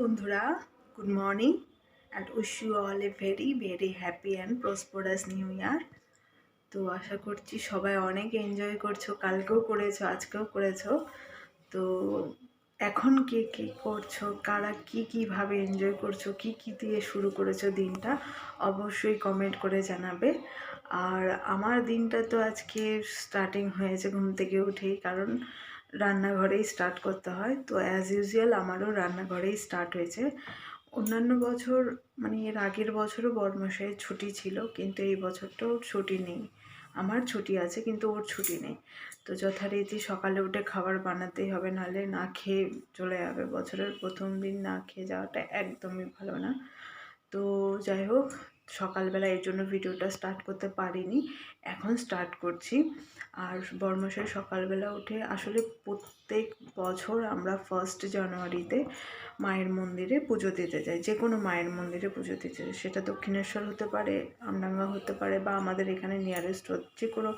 বন্ধুরা good morning and wish you all a very very happy and prosperous new year তো আশা করছি সবাই অনেক এনজয় করছ, কালকেও করেছ, আজকেও করেছ। তো এখন কে, কী করছ, কারা কি, কীভাবে এনজয় করছ, কি, কী দিয়ে শুরু করেছ দিনটা, অবশ্যই কমেন্ট করে জানাবে। আর আমার দিনটা তো আজকে স্টার্টিং হয়েছে ঘুম থেকে উঠেই, কারণ রান্নাঘরেই স্টার্ট করতে হয়। তো অ্যাজ ইউজুয়াল আমারও রান্নাঘরেই স্টার্ট হয়েছে। অন্যান্য বছর মানে এর আগের বছরও বড়মশাইয়ের ছুটি ছিল, কিন্তু এই বছরটা ওর ছুটি নেই। আমার ছুটি আছে, কিন্তু ওর ছুটি নেই। তো যথারীতি সকালে উঠে খাবার বানাতেই হবে, নাহলে না খেয়ে চলে যাবে। বছরের প্রথম দিন না খেয়ে যাওয়াটা একদমই ভালো না। তো যাই হোক, সকালবেলা এর জন্য ভিডিওটা স্টার্ট করতে পারিনি। এখন স্টার্ট করছি। আর বর্মশাই সকালবেলা উঠে আসলে প্রত্যেক বছর আমরা ফার্স্ট জানুয়ারিতে মায়ের মন্দিরে পুজো দিতে যাই। যে কোনো মায়ের মন্দিরে পুজো দিতে যাই। সেটা দক্ষিণেশ্বর হতে পারে, আমডাঙ্গা হতে পারে বা আমাদের এখানে নিয়ারেস্ট যে কোনো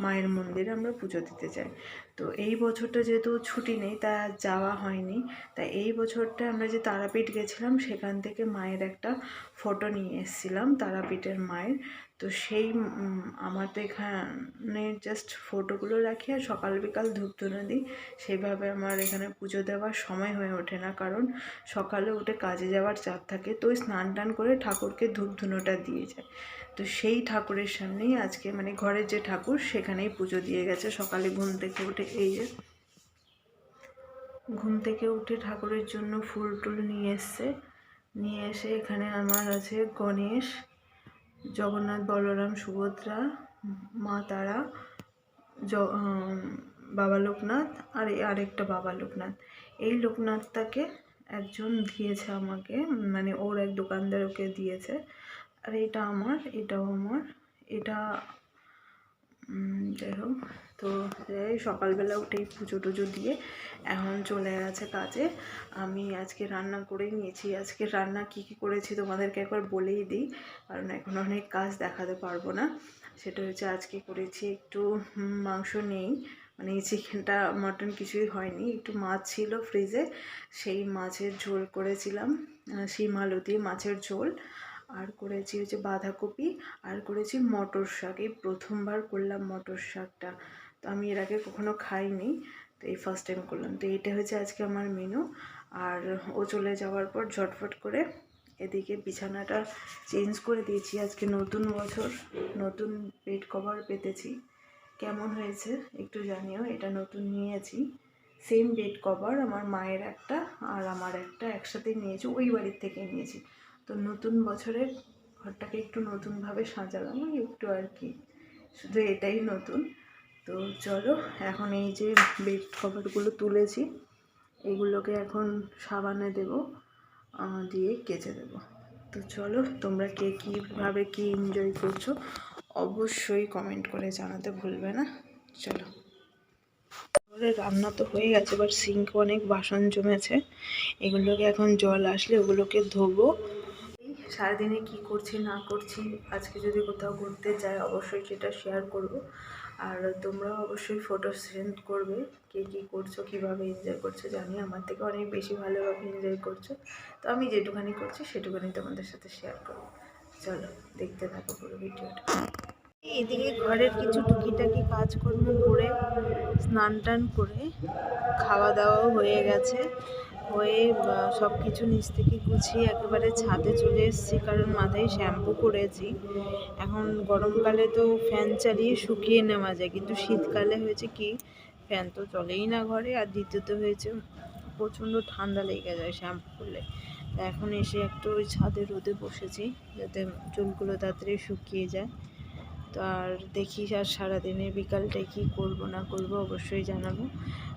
মায়ের মন্দিরে আমরা পুজো দিতে যাই। তো এই বছরটা যেহেতু ছুটি নেই, তা যাওয়া হয়নি। তাই এই বছরটা আমরা যে তারাপীঠ গেছিলাম, সেখান থেকে মায়ের একটা ফটো নিয়ে এসেছিলাম, তারাপীঠের মায়ের। তো সেই আমার তো এখানে জাস্ট ফটোগুলো রাখি আর সকাল বিকাল ধূপ ধুনো দিই। সেইভাবে আমার এখানে পুজো দেওয়ার সময় হয়ে ওঠে না কারণ সকালে উঠে কাজে যাওয়ার চাপ থাকে। তো ওই স্নান টান করে ঠাকুরকে ধূপ ধুনোটা দিয়ে যায়। তো সেই ঠাকুরের সামনেই আজকে মানে ঘরের যে ঠাকুর সেখানেই পুজো দিয়ে গেছে। সকালে ঘুম থেকে উঠে এই যে ঘুম থেকে উঠে ঠাকুরের জন্য ফুল টুল নিয়ে এসছে। নিয়ে এসে এখানে আমার আছে গণেশ। জগন্নাথ, বলরাম, সুভদ্রা, মা তারা বাবা লোকনাথ আর আরেকটা বাবা লোকনাথ। এই লোকনাথটাকে একজন দিয়েছে আমাকে মানে ওর এক দোকানদার ওকে দিয়েছে। আর এটা আমার, এটাও আমার, এটা যাই হোক। তো এই সকালবেলা উঠেই পুজো টুজো দিয়ে এখন চলে গেছে কাজে। আমি আজকে রান্না করে নিয়েছি। আজকে রান্না কি কি করেছি তোমাদেরকে একবার বলেই দিই, কারণ এখন অনেক কাজ দেখাতে পারব না। সেটা হচ্ছে আজকে করেছি একটু মাংস নেই। মানে চিকেনটা, মটন কিছুই হয়নি। একটু মাছ ছিল ফ্রিজে, সেই মাছের ঝোল করেছিলাম। শিম আলু দিয়ে মাছের ঝোল। আর করেছি হচ্ছে বাঁধাকপি। আর করেছি মটর শাক। এই প্রথমবার করলাম মটর শাকটা। তো আমি এর আগে কখনো খাইনি। তো এই ফার্স্ট টাইম করলাম। তো এটা হয়েছে আজকে আমার মেনু আর ও চলে যাওয়ার পর ঝটফট করে এদিকে বিছানাটা চেঞ্জ করে দিয়েছি। আজকে নতুন বছর, নতুন বেড কভার পেতেছি। কেমন হয়েছে একটু জানিও। এটা নতুন নিয়েছি। সেম বেড কভার আমার মায়ের একটা আর আমার একটা একসাথে নিয়েছি। ওই বাড়ির থেকে নিয়েছি। তো নতুন বছরের ঘরটাকে একটু নতুনভাবে সাজালাম। একটু আর কি। শুধু এটাই নতুন। তো চলো, এখন এই যে বেড কভারগুলো তুলেছি, এগুলোকে এখন সাবানে দেব দিয়ে কেচে দেব। তো চলো, তোমরা কে কীভাবে কী এনজয় করছ, অবশ্যই কমেন্ট করে জানাতে ভুলবে না। চলো। রান্না তো হয়ে গেছে এবার সিঙ্ক অনেক বাসন জমেছে। এগুলোকে এখন জল আসলে ওগুলোকে ধোবো। সারাদিনে কি করছি, না করছি, আজকে যদি কোথাও ঘুরতে যাই, অবশ্যই সেটা শেয়ার করব। আর তোমরা অবশ্যই ফটো সেন্ড করবে, কে কী করছ, কীভাবে এনজয় করছ জানি, আমার থেকে অনেক বেশি ভালোভাবে এনজয় করছ। তো আমি যেটুখানি করছি, সেটুখানি তোমাদের সাথে শেয়ার করব। চলো, দেখতে থাকো পুরো ভিডিওটা। এদিকে ঘরের কিছু টুকিটাকি কাজকর্ম করে স্নান টান করে খাওয়া দাওয়াও হয়ে গেছে। হয়ে সব কিছু নিচ থেকে গুছিয়ে একেবারে ছাদে চলে এসেছি, কারণ মাথায় শ্যাম্পু করেছি। এখন গরমকালে তো ফ্যান চালিয়ে শুকিয়ে নেওয়া যায়, কিন্তু শীতকালে হয়েছে কি, ফ্যান তো চলেই না ঘরে, আর দ্বিতীয়ত হয়েছে প্রচণ্ড ঠান্ডা লেগে যায় শ্যাম্পু করলে। তা এখন এসে একটু ওই ছাদে রোদে বসেছি, যাতে চুলগুলো তাড়াতাড়ি শুকিয়ে যায়। তো আর দেখি আর সারাদিনে বিকালটায় কী করব না করব অবশ্যই জানাব।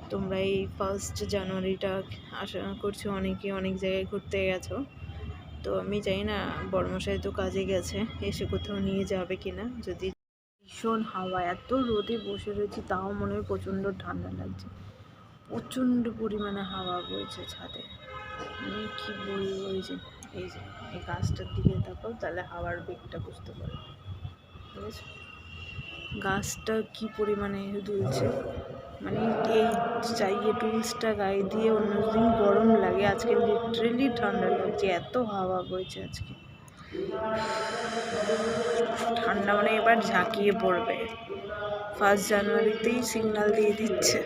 তোমরা এই ফার্স্ট জানুয়ারিটা আশা করছ অনেকে অনেক জায়গায় ঘুরতে গেছো। তো আমি জানি না, বড়মশাই তো কাজে গেছে, এসে কোথাও নিয়ে যাবে কি না যদি ভীষণ হাওয়া, এত রোদে বসে রয়েছি, তাও মনে হয় প্রচণ্ড ঠান্ডা লাগছে। প্রচণ্ড পরিমাণে হাওয়া বইছে ছাদে। মানে কী বলব ওই যে, এই যে, এই গাছটার দিকে তাকাও, তাহলে হাওয়ার বেগটা বুঝতে পারো ঠিক আছে? গাছটা কী পরিমাণে দুলছে? মানে এই চাইয়ে টুলসটা গায়ে দিয়ে অন্য দিন গরম লাগে। আজকে লিটারেলি ঠান্ডা লাগছে, এত হাওয়া বইছে আজকে। ঠান্ডা মানে এবার ঝাঁকিয়ে পড়বে। ফার্স্ট জানুয়ারিতেই সিগনাল দিয়ে দিচ্ছে।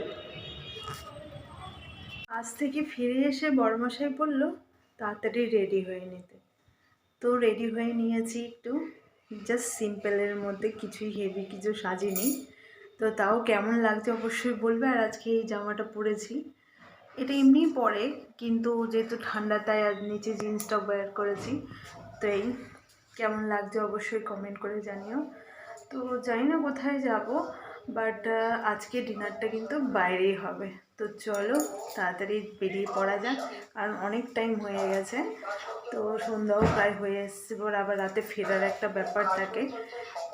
আজ থেকে ফিরে এসে বড়মশাই বলল, তাড়াতাড়ি রেডি হয়ে নিতে। তো রেডি হয়ে নিয়েছি একটু। জাস্ট সিম্পলের মধ্যে কিছুই হেভি কিছু সাজিনি। তো তাও কেমন লাগছে অবশ্যই বলবে, আর আজকে এই জামাটা পরেছি। এটা এমনিই পরে, কিন্তু যেহেতু ঠান্ডা, তাই আর নিচে জিন্সটা ওয়্যার করেছি। তো এই কেমন লাগছে অবশ্যই কমেন্ট করে জানিও। তো জানি না কোথায় যাব বাট আজকে ডিনারটা কিন্তু বাইরেই হবে। তো চলো, তাড়াতাড়ি বেরিয়ে পড়া যাক, কারণ অনেক টাইম হয়ে গেছে। তো সন্ধ্যাও প্রায় হয়ে এসছে পর আবার রাতে ফেরার একটা ব্যাপার থাকে।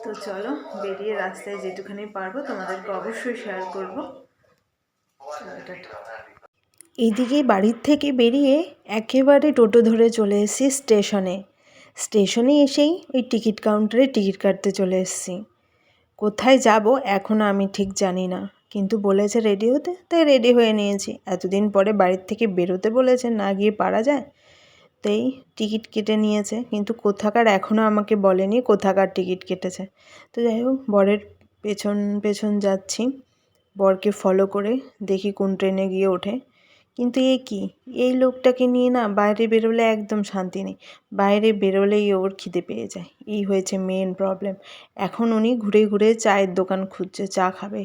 তো চলো বেরিয়ে রাস্তায় যেটুখানি পারব তোমাদেরকে অবশ্যই শেয়ার করব। এইদিকে বাড়ির থেকে বেরিয়ে একেবারে টোটো ধরে চলে এসেছি স্টেশনে। স্টেশনে এসেই ওই টিকিট কাউন্টারে টিকিট কাটতে চলে এসেছি। কোথায় যাব এখনও আমি ঠিক জানি না, কিন্তু বলেছে রেডি হতে তাই রেডি হয়ে নিয়েছি। এতদিন পরে বাড়ির থেকে বেরোতে বলেছে, না গিয়ে পারা যায়? তাই টিকিট কেটে নিয়েছে। কিন্তু কোথাকার এখনও আমাকে বলেনি কোথাকার টিকিট কেটেছে। তো যাই হোক, বরের পেছন পেছন যাচ্ছি। বরকে ফলো করে দেখি কোন ট্রেনে গিয়ে ওঠে। কিন্তু এ কি? এই লোকটাকে নিয়ে না বাইরে বেরোলে একদম শান্তি নেই। বাইরে বেরোলেই ওর খিদে পেয়ে যায়। এই হয়েছে মেন প্রবলেম এখন উনি ঘুরে ঘুরে চায়ের দোকান খুঁজছে, চা খাবে।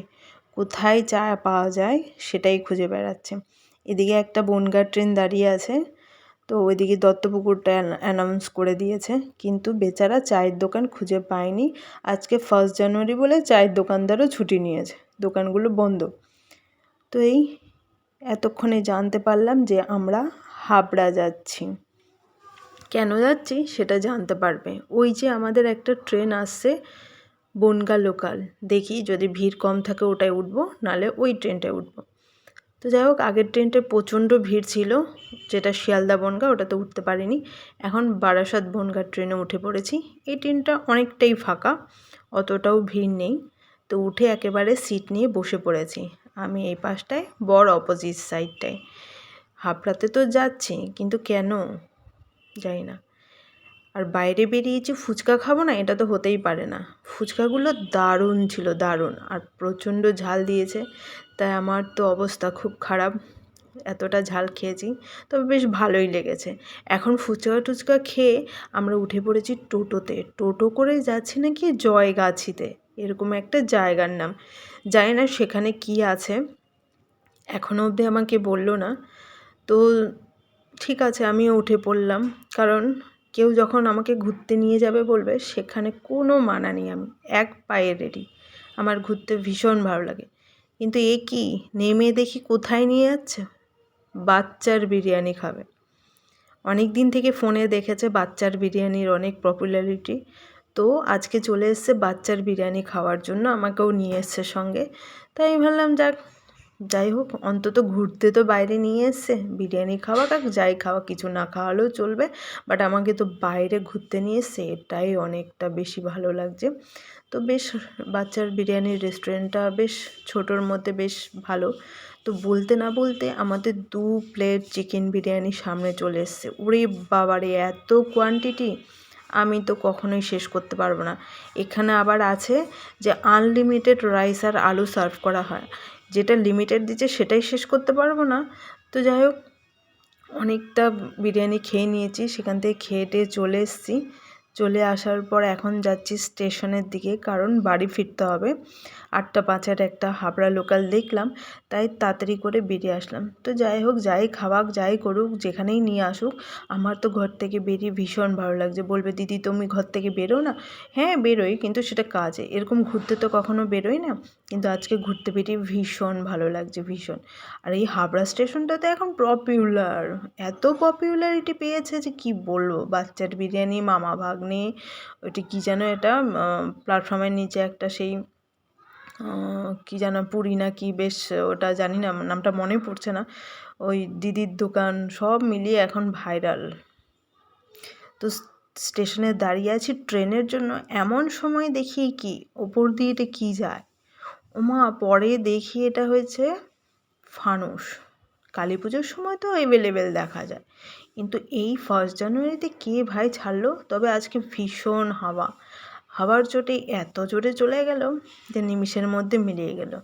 কোথায় চা পাওয়া যায় সেটাই খুঁজে বেড়াচ্ছে। এদিকে একটা বনগাঁ ট্রেন দাঁড়িয়ে আছে। তো ওইদিকে দত্তপুকুরটা অ্যানাউন্স করে দিয়েছে। কিন্তু বেচারা চায়ের দোকান খুঁজে পায়নি। আজকে ফার্স্ট জানুয়ারি বলে চায়ের দোকানদারও ছুটি নিয়েছে। দোকানগুলো বন্ধ। তো এই এতক্ষণে জানতে পারলাম যে আমরা হাবড়া যাচ্ছি। কেন যাচ্ছি সেটা জানতে পারবে। ওই যে আমাদের একটা ট্রেন আসছে বনগা লোকাল দেখি যদি ভিড় কম থাকে ওটায় উঠবো, নালে ওই ট্রেনটায় উঠবো। তো যাই হোক, আগের ট্রেনটায় প্রচণ্ড ভিড় ছিল। যেটা শিয়ালদা বনগা, ওটাতে উঠতে পারিনি। এখন বারাসাত বনগার ট্রেনে উঠে পড়েছি। এই ট্রেনটা অনেকটাই ফাঁকা, অতটাও ভিড় নেই। তো উঠে একেবারে সিট নিয়ে বসে পড়েছি। আমি এই পাশটায় বড় অপোজিট সাইডটায়। হাফড়াতে তো যাচ্ছি, কিন্তু কেন? জানি না। আর বাইরে বেরিয়েছি ফুচকা খাব না, এটা তো হতেই পারে না। ফুচকাগুলো দারুণ ছিল, দারুণ। আর প্রচণ্ড ঝাল দিয়েছে, তাই আমার তো অবস্থা খুব খারাপ। এতটা ঝাল খেয়েছি, তবে বেশ ভালোই লেগেছে। এখন ফুচকা টুচকা খেয়ে আমরা উঠে পড়েছি টোটোতে। টোটো করে যাচ্ছি নাকি জয়গাছিতে? এরকম একটা জায়গার নাম। জানি না সেখানে কি আছে। এখনও অবধি আমাকে বলল না। তো ঠিক আছে, আমিও উঠে পড়লাম। কারণ কেউ যখন আমাকে ঘুরতে নিয়ে যাবে বলবে, সেখানে কোনো মানা নেই আমি, এক পায়ে রেডি আমার ঘুরতে ভীষণ ভালো লাগে। কিন্তু এ কি? নেমে দেখি কোথায় নিয়ে যাচ্ছে? বাচ্চার বিরিয়ানি খাবে। অনেক দিন থেকে ফোনে দেখেছে বাচ্চার বিরিয়ানির অনেক পপুলারিটি তো আজকে চলে এসছে বাচ্চার বিরিয়ানি খাওয়ার জন্য, আমাকেও নিয়ে এসছে সঙ্গে। তাই ভাবলাম, যাক যাই হোক, অন্তত ঘুরতে তো বাইরে নিয়ে এসছে। বিরিয়ানি খাওয়া কাক, যাই খাওয়া, কিছু না খাওয়ালেও চলবে। বাট আমাকে তো বাইরে ঘুরতে নিয়ে এসছে, এটাই অনেকটা বেশি ভালো লাগছে। তো বেশ, বাচ্চার বিরিয়ানির রেস্টুরেন্টটা বেশ ছোটোর মধ্যে বেশ ভালো। তো বলতে না বলতে আমাদের দু প্লেট চিকেন বিরিয়ানি সামনে চলে এসছে। ওরে বাবারে, এত কোয়ান্টিটি আমি তো কখনোই শেষ করতে পারব না। এখানে আবার আছে যে আনলিমিটেড রাইস আর আলু সার্ভ করা হয়। যেটা লিমিটেড দিচ্ছে সেটাই শেষ করতে পারব না। তো যাই হোক, অনেকটা বিরিয়ানি খেয়ে নিয়েছি, সেখান থেকে খেয়ে টেয়ে চলে এসেছি। চলে আসার পর এখন যাচ্ছি স্টেশনের দিকে, কারণ বাড়ি ফিরতে হবে। আটটা পাঁচের একটা হাবড়া লোকাল দেখলাম, তাই তাড়াতাড়ি করে বেরিয়ে আসলাম। তো যাই হোক, যাই খাওয়াক, যাই করুক, যেখানেই নিয়ে আসুক, আমার তো ঘর থেকে বেরিয়ে ভীষণ ভালো লাগছে। বলবে, দিদি, তুমি ঘর থেকে বেরো না? হ্যাঁ বেরোই, কিন্তু সেটা কাজে। এরকম ঘুরতে তো কখনো বেরোই না, কিন্তু আজকে ঘুরতে বেরিয়ে ভীষণ ভালো লাগছে, ভীষণ। আর এই হাবড়া স্টেশনটা তো এখন পপুলার এত পপুলারিটি পেয়েছে যে কি বলব? বাচ্চার বিরিয়ানি, মামা ভাগ্নে, ওইটি কী যেন এটা প্ল্যাটফর্মের নিচে একটা সেই কী যেন পুরী না কি বেশ, ওটা জানি না, নামটা মনে পড়ছে না, ওই দিদির দোকান সব মিলিয়ে এখন ভাইরাল তো স্টেশনে দাঁড়িয়ে আছি ট্রেনের জন্য, এমন সময় দেখি কি, ওপর দিয়ে এটা কী যায়? ওমা, পরে দেখি এটা হয়েছে ফানুস। কালী পুজোর সময় তো অ্যাভেলেবেল দেখা যায়। কিন্তু এই ফার্স্ট জানুয়ারিতে কে ভাই ছাড়লো? তবে আজকে ভীষণ হাওয়া। হাওয়ার চোটে এত জোরে চলে গেল যে নিমিষের মধ্যে মিলিয়ে গেল।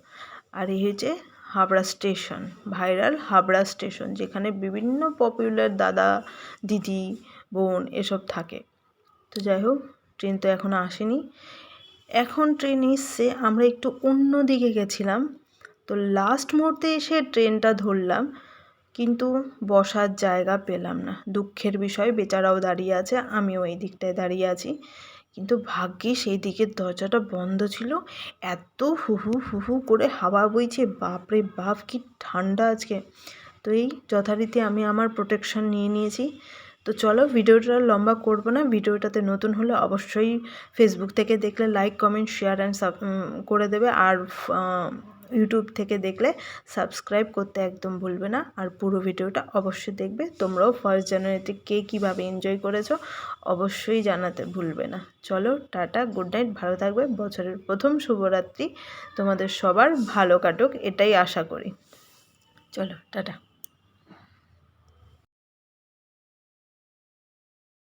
আর এই হচ্ছে Habra station viral Habra station যেখানে বিভিন্ন পপুলার দাদা, দিদি, বোন এসব থাকে। তো যাই হোক ট্রেন তো এখনও আসেনি। এখন ট্রেন এসছে, আমরা একটু অন্য দিকে গেছিলাম। তো লাস্ট মুহূর্তে এসে ট্রেনটা ধরলাম, কিন্তু বসার জায়গা পেলাম না। দুঃখের বিষয়, বেচারাও দাঁড়িয়ে আছে, আমিও এই দিকটায় দাঁড়িয়ে আছি। কিন্তু ভাগ্যে সেই দিকের দরজাটা বন্ধ ছিল, এত হুহু হুহু করে হাওয়া বইছে, বাপরে বাপ, কি ঠান্ডা আজকে। তো এই যথারীতি আমি আমার প্রোটেকশন নিয়ে নিয়েছি। তো চলো, ভিডিওটা লম্বা করব না, ভিডিওটাতে নতুন হলে অবশ্যই ফেসবুক থেকে দেখলে লাইক কমেন্ট শেয়ার অ্যান্ড করে দেবে। আর ইউটিউব থেকে দেখলে সাবস্ক্রাইব করতে একদম ভুলবে না। আর পুরো ভিডিওটা অবশ্যই দেখবে। তোমরাও ফার্স্ট জানুয়ারিতে কে কীভাবে এনজয় করেছ অবশ্যই জানাতে ভুলবে না। চলো, টাটা গুড নাইট ভালো থাকবে। বছরের প্রথম শুভরাত্রি। তোমাদের সবার ভালো কাটুক, এটাই আশা করি। চলো, টাটা।